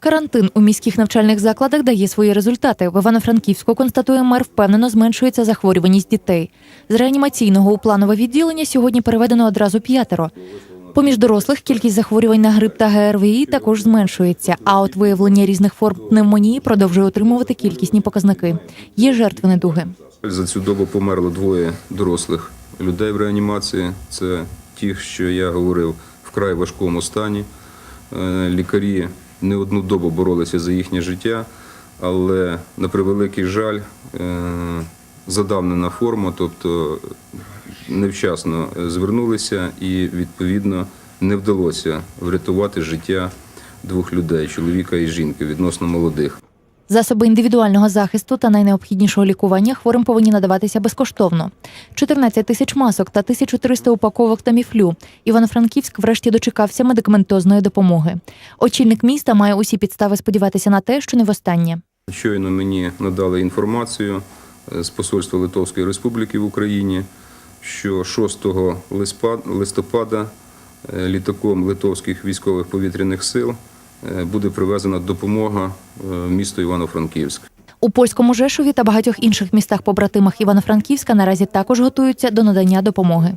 Карантин у міських навчальних закладах дає свої результати. В Івано-Франківську констатує мер, впевнено зменшується захворюваність дітей. З реанімаційного у планове відділення сьогодні переведено одразу п'ятеро. Поміж дорослих кількість захворювань на грип та ГРВІ також зменшується. А от виявлення різних форм пневмонії продовжує отримувати кількісні показники. Є жертви недуги. За цю добу померло двоє дорослих людей в реанімації. Це ті, що я говорив, вкрай важкому стані. Е, Лікарі не одну добу боролися за їхнє життя, але на превеликий жаль, е, задавнена форма, тобто невчасно звернулися і відповідно не вдалося врятувати життя двох людей чоловіка і жінки, відносно молодих. Засоби індивідуального захисту та найнеобхіднішого лікування хворим повинні надаватися безкоштовно. 14 тисяч масок та 1300 упаковок таміфлю. Івано-Франківськ врешті дочекався медикаментозної допомоги. Очільник міста має усі підстави сподіватися на те, що не востаннє. Щойно мені надали інформацію е, з посольства Литовської Республіки в Україні, що 6 листопада- е, літаком литовських військових повітряних сил буде привезена допомога е, в місто Івано-Франківськ. У польському Жешові та багатьох інших містах побратимах Івано-Франківська наразі також готуються до надання допомоги.